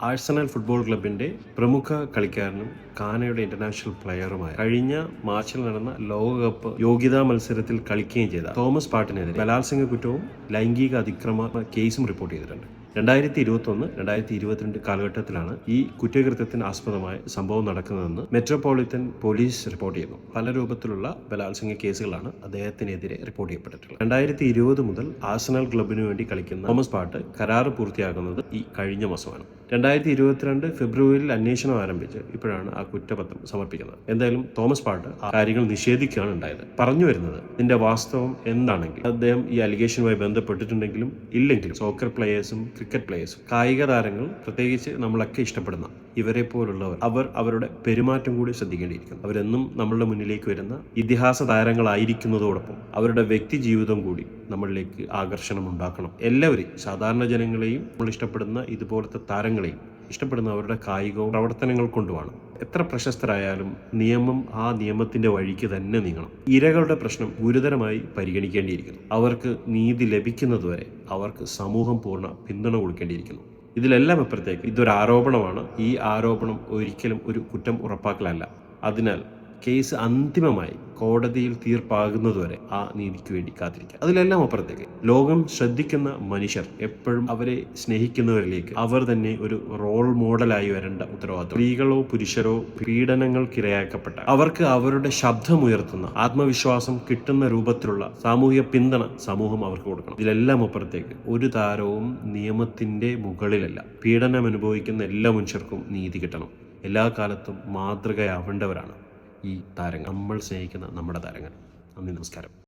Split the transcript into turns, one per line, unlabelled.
Arsenal football ക്ലബിന്റെ പ്രമുഖ കളിക്കാരനും കാനയുടെ ഇന്റർനാഷണൽ പ്ലെയറുമായ കഴിഞ്ഞ മാർച്ചിൽ നടന്ന ലോകകപ്പ് യോഗ്യതാ മത്സരത്തിൽ കളിക്കുകയും ചെയ്ത തോമസ് പാട്ടിനെതിരെ ബലാത്സംഗ കുറ്റവും ലൈംഗിക അതിക്രമ കേസും റിപ്പോർട്ട് ചെയ്തിട്ടുണ്ട്. രണ്ടായിരത്തി ഇരുപത്തി ഒന്ന് രണ്ടായിരത്തി ഇരുപത്തിരണ്ട് കാലഘട്ടത്തിലാണ് ഈ കുറ്റകൃത്യത്തിന് ആസ്പദമായ സംഭവം നടക്കുന്നതെന്ന് മെട്രോപൊളിറ്റൻ പോലീസ് റിപ്പോർട്ട് ചെയ്യുന്നു. പല രൂപത്തിലുള്ള ബലാത്സംഗ കേസുകളാണ് അദ്ദേഹത്തിനെതിരെ റിപ്പോർട്ട് ചെയ്യപ്പെട്ടിട്ടുള്ളത്. രണ്ടായിരത്തി ഇരുപത് മുതൽ ആസനൽ ക്ലബിനു വേണ്ടി കളിക്കുന്ന തോമസ് പാട്ട് കരാറ് പൂർത്തിയാകുന്നത് ഈ കഴിഞ്ഞ മാസമാണ്. രണ്ടായിരത്തി ഇരുപത്തിരണ്ട് ഫെബ്രുവരിയിൽ അന്വേഷണം ആരംഭിച്ച് ഇപ്പോഴാണ് ആ കുറ്റപത്രം സമർപ്പിക്കുന്നത്. എന്തായാലും തോമസ് പാട്ട് ആ കാര്യങ്ങൾ നിഷേധിക്കുകയാണ് ഉണ്ടായത്. പറഞ്ഞു വരുന്നത് ഇതിന്റെ വാസ്തവം എന്താണെങ്കിൽ അദ്ദേഹം ഈ അലിഗേഷനുമായി ബന്ധപ്പെട്ടിട്ടുണ്ടെങ്കിലും ഇല്ലെങ്കിലും സോക്കർ പ്ലേയേഴ്സും ക്രിക്കറ്റ് പ്ലേയേഴ്സ് കായിക താരങ്ങൾ പ്രത്യേകിച്ച് നമ്മളൊക്കെ ഇഷ്ടപ്പെടുന്ന ഇവരെ പോലുള്ളവർ അവർ അവരുടെ പെരുമാറ്റം കൂടി ശ്രദ്ധിക്കേണ്ടിയിരിക്കുന്നു. അവരെന്നും നമ്മളുടെ മുന്നിലേക്ക് വരുന്ന ഇതിഹാസ താരങ്ങളായിരിക്കുന്നതോടൊപ്പം അവരുടെ വ്യക്തി ജീവിതം കൂടി നമ്മളിലേക്ക് ആകർഷണം ഉണ്ടാക്കണം. എല്ലാവരെയും സാധാരണ ജനങ്ങളെയും നമ്മൾ ഇഷ്ടപ്പെടുന്ന ഇതുപോലത്തെ താരങ്ങളെയും ഇഷ്ടപ്പെടുന്ന അവരുടെ കായികവും പ്രവർത്തനങ്ങൾ കൊണ്ടുമാണ് എത്ര പ്രശസ്തരായാലും നിയമം ആ നിയമത്തിന്റെ വഴിക്ക് തന്നെ നീങ്ങണം. ഇരകളുടെ പ്രശ്നം ഗുരുതരമായി പരിഗണിക്കേണ്ടിയിരിക്കുന്നു. അവർക്ക് നീതി ലഭിക്കുന്നതുവരെ അവർക്ക് സമൂഹം പൂർണ പിന്തുണ കൊടുക്കേണ്ടിയിരിക്കുന്നു. ഇതിലെല്ലാം അപ്പുറത്തേക്ക് ഇതൊരു ആരോപണമാണ്. ഈ ആരോപണം ഒരിക്കലും ഒരു കുറ്റം ഉറപ്പാക്കലല്ല. അതിനാൽ കേസ് അന്തിമമായി കോടതിയിൽ തീർപ്പാകുന്നതുവരെ ആ നീതിക്ക് വേണ്ടി കാത്തിരിക്കുക. അതിലെല്ലാം അപ്പുറത്തേക്ക്. ലോകം ശ്രദ്ധിക്കുന്ന മനുഷ്യർ എപ്പോഴും അവരെ സ്നേഹിക്കുന്നവരിലേക്ക് അവർ തന്നെ ഒരു റോൾ മോഡലായി വരേണ്ട ഉത്തരവാദിത്വം. സ്ത്രീകളോ പുരുഷരോ പീഡനങ്ങൾക്കിരയാക്കപ്പെട്ട അവർക്ക് അവരുടെ ശബ്ദമുയർത്തുന്ന ആത്മവിശ്വാസം കിട്ടുന്ന രൂപത്തിലുള്ള സാമൂഹിക പിന്തുണ സമൂഹം അവർക്ക് കൊടുക്കണം. ഇതിലെല്ലാം അപ്പുറത്തേക്ക്. ഒരു താരവും നിയമത്തിന്റെ മുകളിലല്ല. പീഡനം അനുഭവിക്കുന്ന എല്ലാ മനുഷ്യർക്കും നീതി കിട്ടണം. എല്ലാ കാലത്തും മാതൃകയാവേണ്ടവരാണ്. ഈ താരങ്ങൾ. നമ്മൾ സ്നേഹിക്കുന്ന നമ്മുടെ താരങ്ങൾ. നന്ദി നമസ്കാരം.